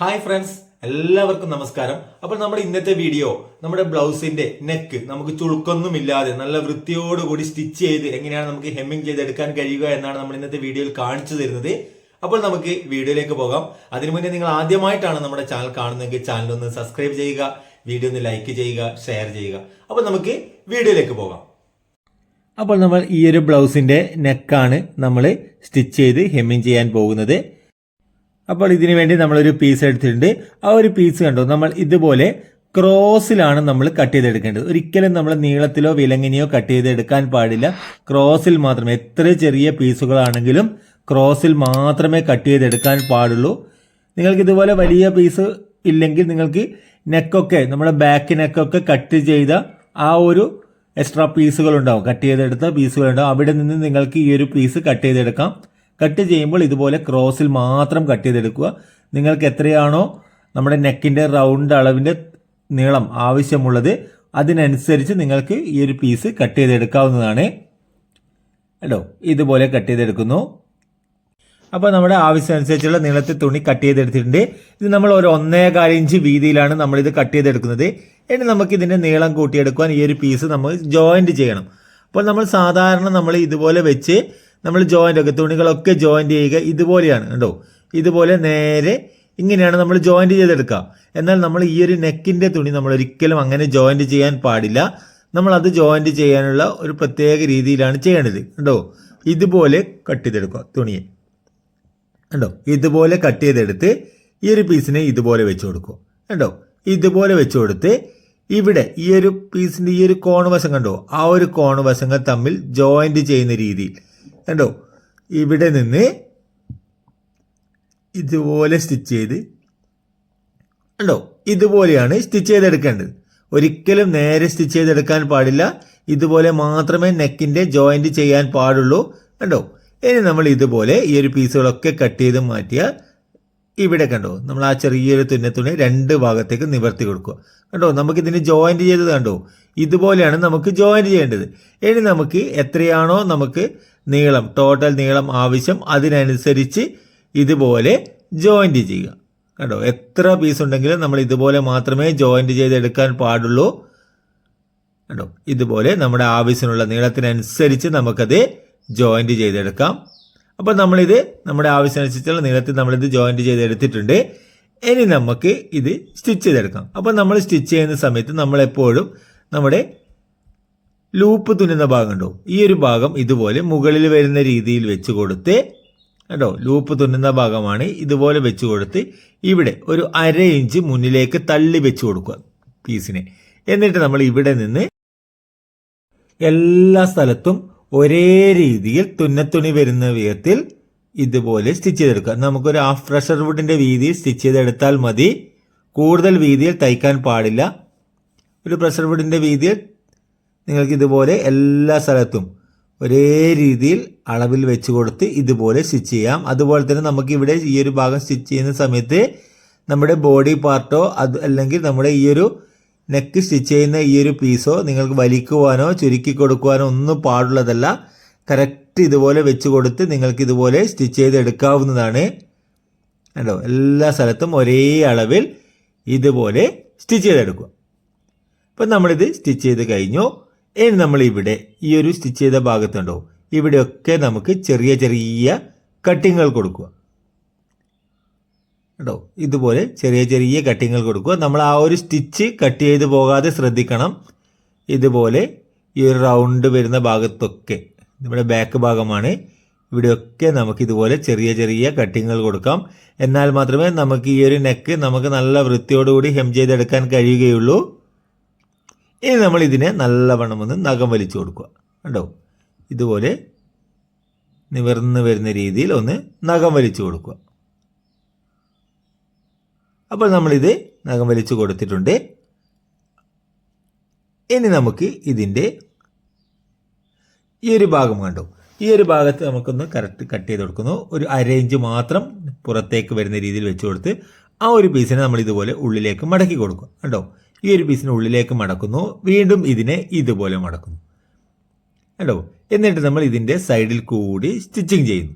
Hi friends എല്ലാവർക്കും നമസ്കാരം. അപ്പോൾ നമ്മുടെ ഇന്നത്തെ വീഡിയോ നമ്മുടെ ബ്ലൗസിന്റെ നെക്ക് നമുക്ക് ചുളുക്കൊന്നും ഇല്ലാതെ നല്ല വൃത്തിയോടുകൂടി സ്റ്റിച്ച് ചെയ്ത് എങ്ങനെയാണ് നമുക്ക് ഹെമ്മിങ് ചെയ്തെടുക്കാൻ കഴിയുക എന്നാണ് നമ്മൾ ഇന്നത്തെ വീഡിയോയിൽ കാണിച്ചു തരുന്നത്. അപ്പോൾ നമുക്ക് വീഡിയോയിലേക്ക് പോകാം. അതിനു മുന്നേ നിങ്ങൾ ആദ്യമായിട്ടാണ് നമ്മുടെ ചാനൽ കാണുന്നതെങ്കിൽ ചാനൽ ഒന്ന് സബ്സ്ക്രൈബ് ചെയ്യുക വീഡിയോ ഒന്ന് ലൈക്ക് ചെയ്യുക ഷെയർ ചെയ്യുക. അപ്പോൾ നമുക്ക് വീഡിയോയിലേക്ക് പോകാം. അപ്പോൾ നമ്മൾ ഈ ഒരു ബ്ലൗസിന്റെ നെക്കാണ് നമ്മൾ സ്റ്റിച്ച് ചെയ്ത് ഹെമ്മിങ് ചെയ്യാൻ പോകുന്നത്. അപ്പോൾ ഇതിനു വേണ്ടി നമ്മളൊരു പീസ് എടുത്തിട്ടുണ്ട്. ആ ഒരു പീസ് കണ്ടോ? നമ്മൾ ഇതുപോലെ ക്രോസിലാണ് നമ്മൾ കട്ട് ചെയ്തെടുക്കേണ്ടത്. ഒരിക്കലും നമ്മൾ നീളത്തിലോ വിലങ്ങിനെയോ കട്ട് ചെയ്തെടുക്കാൻ പാടില്ല. ക്രോസിൽ മാത്രമേ എത്ര ചെറിയ പീസുകളാണെങ്കിലും ക്രോസിൽ മാത്രമേ കട്ട് ചെയ്തെടുക്കാൻ പാടുള്ളൂ. നിങ്ങൾക്ക് ഇതുപോലെ വലിയ പീസ് ഇല്ലെങ്കിൽ നിങ്ങൾക്ക് നെക്കൊക്കെ നമ്മുടെ ബാക്ക് നെക്കൊക്കെ കട്ട് ചെയ്ത ആ ഒരു എക്സ്ട്രാ പീസുകൾ ഉണ്ടാവും കട്ട് ചെയ്തെടുത്ത പീസുകൾ ഉണ്ടാവും അവിടെ നിന്ന് നിങ്ങൾക്ക് ഈ ഒരു പീസ് കട്ട് ചെയ്തെടുക്കാം. കട്ട് ചെയ്യുമ്പോൾ ഇതുപോലെ ക്രോസിൽ മാത്രം കട്ട് ചെയ്തെടുക്കുക. നിങ്ങൾക്ക് എത്രയാണോ നമ്മുടെ നെക്കിന്റെ റൗണ്ട് അളവിന്റെ നീളം ആവശ്യമുള്ളത് അതിനനുസരിച്ച് നിങ്ങൾക്ക് ഈ ഒരു പീസ് കട്ട് ചെയ്തെടുക്കാവുന്നതാണ്. കേട്ടോ? ഇതുപോലെ കട്ട് ചെയ്തെടുക്കുന്നു. അപ്പോൾ നമ്മുടെ ആവശ്യമനുസരിച്ചുള്ള നീളത്തിൽ തുണി കട്ട് ചെയ്തെടുത്തിട്ടുണ്ട്. ഇത് നമ്മൾ ഒരു ഒന്നേകാൽ ഇഞ്ച് വീതിയിലാണ് നമ്മളിത് കട്ട് ചെയ്തെടുക്കുന്നത്. ഇനി നമുക്ക് ഇതിന്റെ നീളം കൂട്ടിയെടുക്കുവാൻ ഈ ഒരു പീസ് നമ്മൾ ജോയിന്റ് ചെയ്യണം. അപ്പോൾ നമ്മൾ സാധാരണ നമ്മൾ ഇതുപോലെ വെച്ച് നമ്മൾ ജോയിന്റ് ഒക്കെ തുണികളൊക്കെ ജോയിന്റ് ചെയ്യുക ഇതുപോലെയാണ് കണ്ടോ? ഇതുപോലെ നേരെ ഇങ്ങനെയാണ് നമ്മൾ ജോയിന്റ് ചെയ്തെടുക്കുക. എന്നാൽ നമ്മൾ ഈ ഒരു നെക്കിന്റെ തുണി നമ്മൾ ഒരിക്കലും അങ്ങനെ ജോയിന്റ് ചെയ്യാൻ പാടില്ല. നമ്മൾ അത് ജോയിന്റ് ചെയ്യാനുള്ള ഒരു പ്രത്യേക രീതിയിലാണ് ചെയ്യേണ്ടത് കണ്ടോ? ഇതുപോലെ കട്ട് ചെയ്തെടുക്കുക തുണിയെ. കണ്ടോ? ഇതുപോലെ കട്ട് ചെയ്തെടുത്ത് ഈ ഒരു പീസിനെ ഇതുപോലെ വെച്ച് കൊടുക്കുക കണ്ടോ? ഇതുപോലെ വെച്ച് കൊടുത്ത് ഇവിടെ ഈ ഒരു പീസിന്റെ ഈ ഒരു കോണ് വശം കണ്ടോ? ആ ഒരു കോണ് വശങ്ങൾ തമ്മിൽ ജോയിന്റ് ചെയ്യുന്ന രീതിയിൽ കണ്ടോ? ഇവിടെ നിന്ന് ഇതുപോലെ സ്റ്റിച്ച് ചെയ്ത് കണ്ടോ? ഇതുപോലെയാണ് സ്റ്റിച്ച് ചെയ്തെടുക്കേണ്ടത്. ഒരിക്കലും നേരെ സ്റ്റിച്ച് ചെയ്തെടുക്കാൻ പാടില്ല. ഇതുപോലെ മാത്രമേ നെക്കിന്റെ ജോയിന്റ് ചെയ്യാൻ പാടുള്ളൂ. കണ്ടോ? ഇനി നമ്മൾ ഇതുപോലെ ഈ ഒരു പീസുകളൊക്കെ കട്ട് ചെയ്ത് മാറ്റിയാൽ ഇവിടെ കണ്ടോ നമ്മൾ ആ ചെറിയൊരു തുന്നത്തുണി രണ്ട് ഭാഗത്തേക്ക് നിവർത്തി കൊടുക്കുക. കണ്ടോ നമുക്ക് ഇതിന് ജോയിന്റ് ചെയ്തത് കണ്ടോ? ഇതുപോലെയാണ് നമുക്ക് ജോയിന്റ് ചെയ്യേണ്ടത്. ഇനി നമുക്ക് എത്രയാണോ നമുക്ക് നീളം ടോട്ടൽ നീളം ആവശ്യം അതിനനുസരിച്ച് ഇതുപോലെ ജോയിന്റ് ചെയ്യുക. കണ്ടോ എത്ര പീസ് ഉണ്ടെങ്കിലും നമ്മൾ ഇതുപോലെ മാത്രമേ ജോയിന്റ് ചെയ്തെടുക്കാൻ പാടുള്ളൂ. കണ്ടോ ഇതുപോലെ നമ്മുടെ ആവശ്യമുള്ള നീളത്തിനനുസരിച്ച് നമുക്കത് ജോയിന്റ് ചെയ്തെടുക്കാം. അപ്പോൾ നമ്മളിത് നമ്മുടെ ആവശ്യമനുസരിച്ചുള്ള നീളത്തിൽ നമ്മളിത് ജോയിന്റ് ചെയ്തെടുത്തിട്ടുണ്ട്. ഇനി നമുക്ക് ഇത് സ്റ്റിച്ച് ചെയ്തെടുക്കാം. അപ്പോൾ നമ്മൾ സ്റ്റിച്ച് ചെയ്യുന്ന സമയത്ത് നമ്മളെപ്പോഴും നമ്മുടെ ലൂപ്പ് തുന്നുന്ന ഭാഗം ഉണ്ടോ ഈ ഒരു ഭാഗം ഇതുപോലെ മുകളിൽ വരുന്ന രീതിയിൽ വെച്ച് കൊടുത്ത് കേട്ടോ ലൂപ്പ് തുന്നുന്ന ഭാഗമാണ് ഇതുപോലെ വെച്ച് കൊടുത്ത് ഇവിടെ ഒരു അര ഇഞ്ച് മുന്നിലേക്ക് തള്ളി വെച്ച് കൊടുക്കുക പീസിനെ എന്നിട്ട് നമ്മൾ ഇവിടെ നിന്ന് എല്ലാ സ്ഥലത്തും ഒരേ രീതിയിൽ തുന്നത്തുണി വരുന്ന വിധത്തിൽ ഇതുപോലെ സ്റ്റിച്ച് ചെയ്തെടുക്കുക. നമുക്കൊരു ഹാഫ് പ്രഷർ വുഡിന്റെ വീതിയിൽ സ്റ്റിച്ച് ചെയ്തെടുത്താൽ മതി. കൂടുതൽ വീതിയിൽ തയ്ക്കാൻ പാടില്ല. ഒരു പ്രഷർ വുഡിന്റെ വീതിയിൽ നിങ്ങൾക്ക് ഇതുപോലെ എല്ലാ സ്ഥലത്തും ഒരേ രീതിയിൽ അളവിൽ വെച്ച് കൊടുത്ത് ഇതുപോലെ സ്റ്റിച്ച് ചെയ്യാം. അതുപോലെ തന്നെ നമുക്ക് ഇവിടെ ഈ ഒരു ഭാഗം സ്റ്റിച്ച് ചെയ്യുന്ന സമയത്ത് നമ്മുടെ ബോഡി പാർട്ടോ അത് അല്ലെങ്കിൽ നമ്മുടെ ഈ ഒരു നെക്ക് സ്റ്റിച്ച് ചെയ്യുന്ന ഈ ഒരു പീസോ നിങ്ങൾക്ക് വലിക്കുവാനോ ചുരുക്കി കൊടുക്കുവാനോ ഒന്നും പാടുള്ളതല്ല. കറക്റ്റ് ഇതുപോലെ വെച്ച് കൊടുത്ത് നിങ്ങൾക്ക് ഇതുപോലെ സ്റ്റിച്ച് ചെയ്ത് എടുക്കാവുന്നതാണ്. കണ്ടോ? എല്ലാ സ്ഥലത്തും ഒരേ അളവിൽ ഇതുപോലെ സ്റ്റിച്ച് ചെയ്തെടുക്കുക. ഇപ്പം നമ്മളിത് സ്റ്റിച്ച് ചെയ്ത് കഴിഞ്ഞു. ഇനി നമ്മൾ ഇവിടെ ഈ ഒരു സ്റ്റിച്ച് ചെയ്ത ഭാഗത്തുണ്ടോ? ഇവിടെയൊക്കെ നമുക്ക് ചെറിയ ചെറിയ കട്ടിങ്ങുകൾ കൊടുക്കുക. കേട്ടോ? ഇതുപോലെ ചെറിയ ചെറിയ കട്ടിങ്ങൾ കൊടുക്കുക. നമ്മൾ ആ ഒരു സ്റ്റിച്ച് കട്ട് ചെയ്ത് പോകാതെ ശ്രദ്ധിക്കണം. ഇതുപോലെ ഈ ഒരു റൗണ്ട് വരുന്ന ഭാഗത്തൊക്കെ നമ്മുടെ ബാക്ക് ഭാഗമാണ്. ഇവിടെയൊക്കെ നമുക്ക് ഇതുപോലെ ചെറിയ ചെറിയ കട്ടിങ്ങൾ കൊടുക്കാം. എന്നാൽ മാത്രമേ നമുക്ക് ഈ ഒരു നെക്ക് നമുക്ക് നല്ല വൃത്തിയോടുകൂടി ഹെം ചെയ്തെടുക്കാൻ കഴിയുകയുള്ളൂ. ഇനി നമ്മൾ ഇതിനെ നല്ലവണ്ണം ഒന്ന് നഖം വലിച്ചു കൊടുക്കുക. കണ്ടോ? ഇതുപോലെ നിവർന്ന് വരുന്ന രീതിയിൽ ഒന്ന് നഖം വലിച്ചു കൊടുക്കുക. അപ്പോൾ നമ്മളിത് നഖം വലിച്ചു കൊടുത്തിട്ടുണ്ട്. ഇനി നമുക്ക് ഇതിന്റെ ഈ ഒരു ഭാഗം കണ്ടു? ഈ ഒരു ഭാഗത്ത് നമുക്കൊന്ന് കറക്റ്റ് കട്ട് ചെയ്ത് കൊടുക്കുന്നു. ഒരു അര ഇഞ്ച് മാത്രം പുറത്തേക്ക് വരുന്ന രീതിയിൽ വെച്ച് കൊടുത്ത് ആ ഒരു പീസിനെ നമ്മൾ ഇതുപോലെ ഉള്ളിലേക്ക് മടക്കി കൊടുക്കും. കണ്ടോ? ഈ ഒരു പീസിനെ ഉള്ളിലേക്ക് മടക്കുന്നു. വീണ്ടും ഇതിനെ ഇതുപോലെ മടക്കുന്നു. കണ്ടോ? എന്നിട്ട് നമ്മൾ ഇതിന്റെ സൈഡിൽ കൂടി സ്റ്റിച്ചിങ് ചെയ്യുന്നു.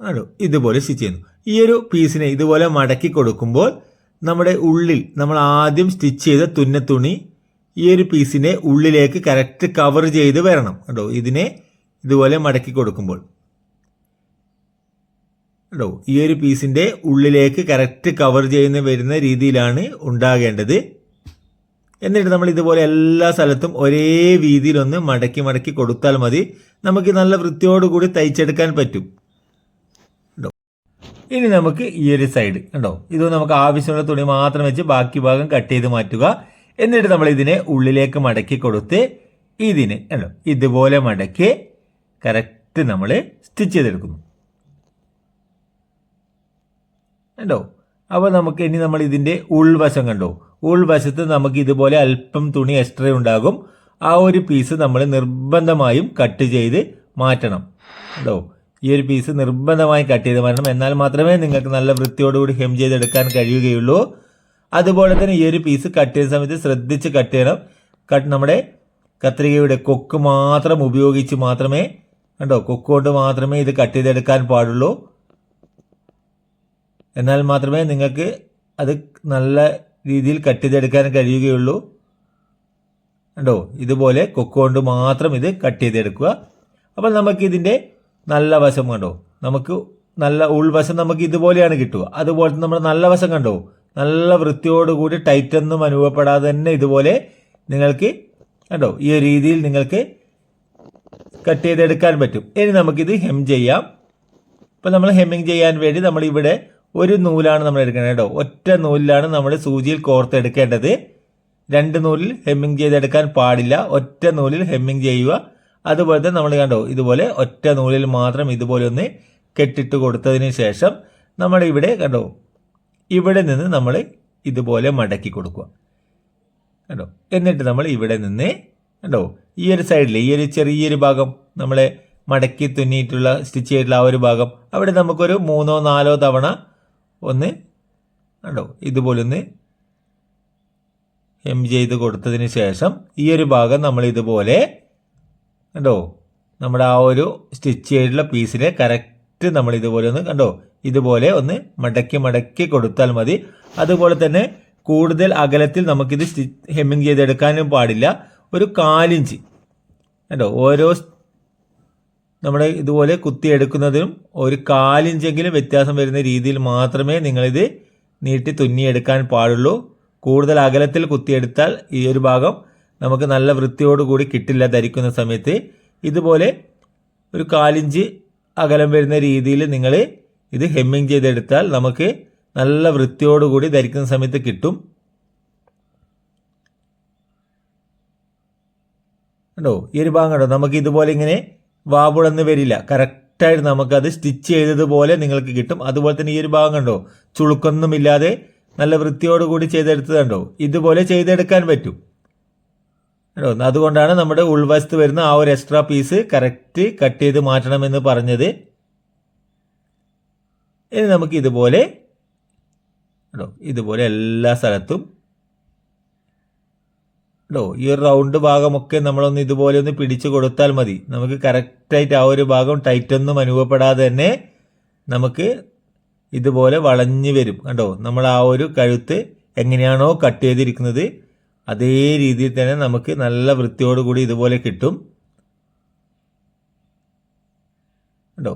ആണോ ഇതുപോലെ സ്റ്റിച്ച് ചെയ്യുന്നു. ഈ ഒരു പീസിനെ ഇതുപോലെ മടക്കി കൊടുക്കുമ്പോൾ നമ്മുടെ ഉള്ളിൽ നമ്മൾ ആദ്യം സ്റ്റിച്ച് ചെയ്ത തുന്ന തുണി ഈ ഒരു പീസിനെ ഉള്ളിലേക്ക് കറക്റ്റ് കവർ ചെയ്ത് വരണം. കേട്ടോ ഇതിനെ ഇതുപോലെ മടക്കി കൊടുക്കുമ്പോൾ. കേട്ടോ ഈ ഒരു പീസിന്റെ ഉള്ളിലേക്ക് കറക്റ്റ് കവർ ചെയ്യുന്ന വരുന്ന രീതിയിലാണ് ഉണ്ടാകേണ്ടത്. എന്നിട്ട് നമ്മൾ ഇതുപോലെ എല്ലാ സ്ഥലത്തും ഒരേ രീതിയിലൊന്ന് മടക്കി മടക്കി കൊടുത്താൽ മതി. നമുക്ക് നല്ല വൃത്തിയോടുകൂടി തയ്ച്ചെടുക്കാൻ പറ്റും. ഇനി നമുക്ക് ഈ ഒരു സൈഡ് ഉണ്ടോ ഇത് നമുക്ക് ആവശ്യമുള്ള തുണി മാത്രം വെച്ച് ബാക്കി ഭാഗം കട്ട് ചെയ്ത് മാറ്റുക. എന്നിട്ട് നമ്മൾ ഇതിനെ ഉള്ളിലേക്ക് മടക്കി കൊടുത്ത് ഇതിന് ഉണ്ടോ ഇതുപോലെ മടക്കി കറക്റ്റ് നമ്മൾ സ്റ്റിച്ച് ചെയ്തെടുക്കുന്നു. ഉണ്ടോ അപ്പോൾ നമുക്ക് ഇനി നമ്മൾ ഇതിന്റെ ഉൾവശം കണ്ടോ? ഉൾവശത്ത് നമുക്ക് ഇതുപോലെ അല്പം തുണി എക്സ്ട്രാ ഉണ്ടാകും. ആ ഒരു പീസ് നമ്മൾ നിർബന്ധമായും കട്ട് ചെയ്ത് മാറ്റണം. കേട്ടോ ഈ ഒരു പീസ് നിർബന്ധമായി കട്ട് ചെയ്ത് മാറ്റണം എന്നാൽ മാത്രമേ നിങ്ങൾക്ക് നല്ല വൃത്തിയോടുകൂടി ഹെം ചെയ്തെടുക്കാൻ കഴിയുകയുള്ളൂ. അതുപോലെ തന്നെ ഈ ഒരു പീസ് കട്ട് ചെയ്യുന്ന സമയത്ത് ശ്രദ്ധിച്ച് കട്ട് ചെയ്യണം. കട്ട് നമ്മുടെ കത്രികയുടെ കൊക്ക് മാത്രം ഉപയോഗിച്ച് മാത്രമേ കണ്ടോ കൊക്ക് കൊണ്ട് മാത്രമേ ഇത് കട്ട് ചെയ്തെടുക്കാൻ പാടുള്ളൂ. എന്നാൽ മാത്രമേ നിങ്ങൾക്ക് അത് നല്ല രീതിയിൽ കട്ട് ചെയ്തെടുക്കാൻ കഴിയുകയുള്ളൂ. കണ്ടോ ഇതുപോലെ കൊക്ക് കൊണ്ട് മാത്രം ഇത് കട്ട് ചെയ്തെടുക്കുക. അപ്പോൾ നമുക്ക് ഇതിന്റെ നല്ല വശം കണ്ടോ? നമുക്ക് നല്ല ഉൾവശം നമുക്ക് ഇതുപോലെയാണ് കിട്ടുക. അതുപോലെ നമ്മൾ നല്ല വശം കണ്ടോ? നല്ല വൃത്തിയോടുകൂടി ടൈറ്റൊന്നും അനുഭവപ്പെടാതെ തന്നെ ഇതുപോലെ നിങ്ങൾക്ക് കണ്ടോ? ഈ ഒരു രീതിയിൽ നിങ്ങൾക്ക് കട്ട് ചെയ്തെടുക്കാൻ പറ്റും. ഇനി നമുക്കിത് ഹെം ചെയ്യാം. ഇപ്പം നമ്മൾ ഹെമ്മിങ് ചെയ്യാൻ വേണ്ടി നമ്മൾ ഇവിടെ ഒരു നൂലാണ് നമ്മൾ എടുക്കേണ്ടത് കേട്ടോ. ഒറ്റ നൂലിലാണ് നമ്മൾ സൂചിയിൽ കോർത്തെടുക്കേണ്ടത് രണ്ട് നൂലിൽ ഹെമ്മിങ് ചെയ്തെടുക്കാൻ പാടില്ല. ഒറ്റ നൂലിൽ ഹെമ്മിങ് ചെയ്യുക. അതുപോലെ തന്നെ നമ്മൾ കണ്ടോ ഇതുപോലെ ഒറ്റ നൂലിൽ മാത്രം ഇതുപോലെ ഒന്ന് കെട്ടിട്ട് കൊടുത്തതിന് ശേഷം നമ്മൾ ഇവിടെ കണ്ടോ ഇവിടെ നിന്ന് നമ്മൾ ഇതുപോലെ മടക്കി കൊടുക്കുക. കണ്ടോ എന്നിട്ട് നമ്മൾ ഇവിടെ നിന്ന് കണ്ടോ ഈ ഒരു സൈഡിൽ ഈ ഒരു ചെറിയൊരു ഭാഗം നമ്മളെ മടക്കി തുന്നിയിട്ടുള്ള സ്റ്റിച്ച് ചെയ്തിട്ടുള്ള ആ ഒരു ഭാഗം അവിടെ നമുക്കൊരു മൂന്നോ നാലോ തവണ ഒന്ന് കണ്ടോ ഇതുപോലെ ഒന്ന് എം ചെയ്ത് കൊടുത്തതിന് ശേഷം ഈ ഒരു ഭാഗം നമ്മൾ ഇതുപോലെ കണ്ടോ? നമ്മുടെ ആ ഒരു സ്റ്റിച്ച് ചെയ്തിട്ടുള്ള പീസിലെ കറക്റ്റ് നമ്മൾ ഇതുപോലെ ഒന്ന് കണ്ടോ? ഇതുപോലെ ഒന്ന് മടക്കി മടക്കി കൊടുത്താൽ മതി. അതുപോലെ തന്നെ കൂടുതൽ അകലത്തിൽ നമുക്കിത് സ്റ്റിച്ച് ഹെമ്മിങ് ചെയ്തെടുക്കാനും പാടില്ല. ഒരു കാലിഞ്ച്. കണ്ടോ? ഓരോ നമ്മുടെ ഇതുപോലെ കുത്തിയെടുക്കുന്നതിനും ഒരു കാലിഞ്ചെങ്കിലും വ്യത്യാസം വരുന്ന രീതിയിൽ മാത്രമേ നിങ്ങളിത് നീട്ടി തുന്നിയെടുക്കാൻ പാടുള്ളൂ. കൂടുതൽ അകലത്തിൽ കുത്തിയെടുത്താൽ ഈ ഒരു ഭാഗം നമുക്ക് നല്ല വൃത്തിയോടുകൂടി കിട്ടില്ല ധരിക്കുന്ന സമയത്ത് ഇതുപോലെ ഒരു കാലിഞ്ച് അകലം വരുന്ന രീതിയിൽ നിങ്ങൾ ഇത് ഹെമ്മിങ് ചെയ്തെടുത്താൽ നമുക്ക് നല്ല വൃത്തിയോടുകൂടി ധരിക്കുന്ന സമയത്ത് കിട്ടും. കണ്ടോ? ഈ ഒരു ഭാഗം കണ്ടോ? നമുക്ക് ഇതുപോലെ ഇങ്ങനെ വാപുളന്ന് വരില്ല. കറക്റ്റായിട്ട് നമുക്കത് സ്റ്റിച്ച് ചെയ്തതുപോലെ നിങ്ങൾക്ക് കിട്ടും. അതുപോലെ തന്നെ ഈ ഒരു ഭാഗം കണ്ടോ? ചുളുക്കൊന്നുമില്ലാതെ നല്ല വൃത്തിയോടുകൂടി ചെയ്തെടുത്തത് കണ്ടോ? ഇതുപോലെ ചെയ്തെടുക്കാൻ പറ്റും. അതുകൊണ്ടാണ് നമ്മുടെ ഉൾവശത്ത് വരുന്ന ആ ഒരു എക്സ്ട്രാ പീസ് കറക്റ്റ് കട്ട് ചെയ്ത് മാറ്റണമെന്ന് പറഞ്ഞത്. ഇനി നമുക്ക് ഇതുപോലെ കേട്ടോ ഇതുപോലെ എല്ലാ സ്ഥലത്തും കേട്ടോ ഈ ഒരു റൗണ്ട് ഭാഗമൊക്കെ നമ്മളൊന്ന് ഇതുപോലെ ഒന്ന് പിടിച്ചു കൊടുത്താൽ മതി. നമുക്ക് കറക്റ്റായിട്ട് ആ ഒരു ഭാഗം ടൈറ്റൊന്നും അനുഭവപ്പെടാതെ തന്നെ നമുക്ക് ഇതുപോലെ വളഞ്ഞു വരും. കേട്ടോ നമ്മൾ ആ ഒരു കഴുത്ത് എങ്ങനെയാണോ കട്ട് ചെയ്തിരിക്കുന്നത്. അതേ രീതിയിൽ തന്നെ നമുക്ക് നല്ല വൃത്തിയോടുകൂടി ഇതുപോലെ കിട്ടും. കേട്ടോ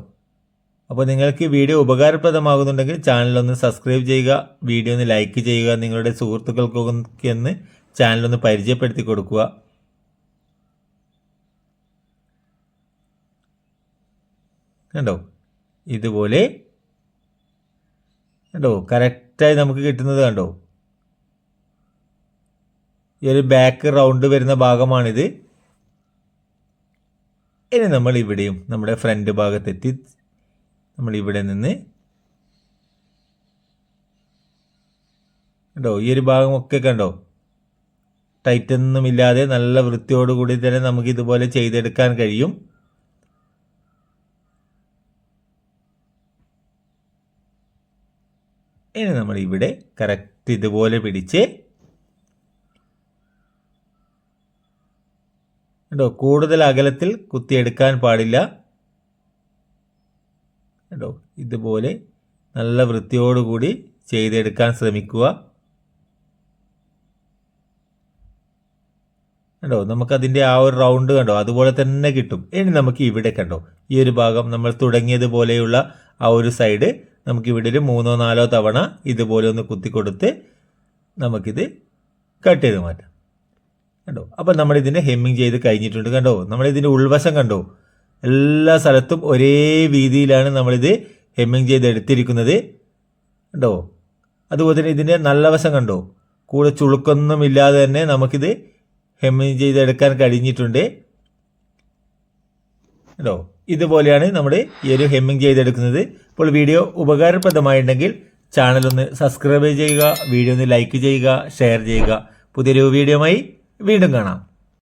അപ്പോൾ നിങ്ങൾക്ക് വീഡിയോ ഉപകാരപ്രദമാകുന്നുണ്ടെങ്കിൽ ചാനലൊന്ന് സബ്സ്ക്രൈബ് ചെയ്യുക വീഡിയോ ഒന്ന് ലൈക്ക് ചെയ്യുക നിങ്ങളുടെ സുഹൃത്തുക്കൾക്കൊക്കെ ഒന്ന് ചാനലൊന്ന് പരിചയപ്പെടുത്തി കൊടുക്കുക. കണ്ടോ? ഇതുപോലെ. കണ്ടോ? കറക്റ്റായി നമുക്ക് കിട്ടുന്നത് കണ്ടോ? ഈ ഒരു ബാക്ക് റൗണ്ട് വരുന്ന ഭാഗമാണിത്. ഇനി നമ്മൾ ഇവിടെയും നമ്മുടെ ഫ്രണ്ട് ഭാഗത്തെത്തി നമ്മൾ ഇവിടെ നിന്ന് കണ്ടോ ഈ ഒരു ഭാഗമൊക്കെ കണ്ടോ? ടൈറ്റൊന്നുമില്ലാതെ നല്ല വൃത്തിയോടുകൂടി തന്നെ നമുക്ക് ഇതുപോലെ ചെയ്തെടുക്കാൻ കഴിയും. ഇനി നമ്മൾ ഇവിടെ കറക്റ്റ് ഇതുപോലെ പിടിച്ച് കേട്ടോ കൂടുതൽ അകലത്തിൽ കുത്തിയെടുക്കാൻ പാടില്ല. കേട്ടോ ഇതുപോലെ നല്ല വൃത്തിയോടുകൂടി ചെയ്തെടുക്കാൻ ശ്രമിക്കുക. കണ്ടോ? നമുക്കതിന്റെ ആ ഒരു റൗണ്ട് കണ്ടോ? അതുപോലെ തന്നെ കിട്ടും. ഇനി നമുക്ക് ഇവിടെ കണ്ടോ? ഈ ഒരു ഭാഗം നമ്മൾ തുടങ്ങിയതുപോലെയുള്ള ആ ഒരു സൈഡ് നമുക്ക് ഇവിടെ ഒരു മൂന്നോ നാലോ തവണ ഇതുപോലെ ഒന്ന് കുത്തി കൊടുത്ത് നമുക്കിത് കട്ട് ചെയ്ത് മാറ്റാം. കണ്ടോ? അപ്പം നമ്മൾ ഇതിന്റെ ഹെമ്മിങ് ചെയ്ത് കഴിഞ്ഞിട്ടുണ്ട് കണ്ടോ? നമ്മൾ ഇതിന്റെ ഉൾവശം കണ്ടോ? എല്ലാ സ്ഥലത്തും ഒരേ വീതിയിലാണ് നമ്മളിത് ഹെമ്മിങ് ചെയ്ത് എടുത്തിരിക്കുന്നത് കണ്ടോ? അതുപോലെ തന്നെ ഇതിന്റെ നല്ല വശം കണ്ടോ? കൂടെ ചുളുക്കൊന്നും ഇല്ലാതെ തന്നെ നമുക്കിത് ഹെമ്മിങ് ചെയ്തെടുക്കാൻ കഴിഞ്ഞിട്ടുണ്ട്. കണ്ടോ? ഇതുപോലെയാണ് നമ്മൾ ഈ ഒരു ഹെമ്മിങ് ചെയ്തെടുക്കുന്നത്. അപ്പോൾ വീഡിയോ ഉപകാരപ്രദമായിട്ടുണ്ടെങ്കിൽ ചാനൽ ഒന്ന് സബ്സ്ക്രൈബ് ചെയ്യുക വീഡിയോ ഒന്ന് ലൈക്ക് ചെയ്യുക ഷെയർ ചെയ്യുക. പുതിയൊരു വീഡിയോയുമായി വീണ്ടും കാണാം.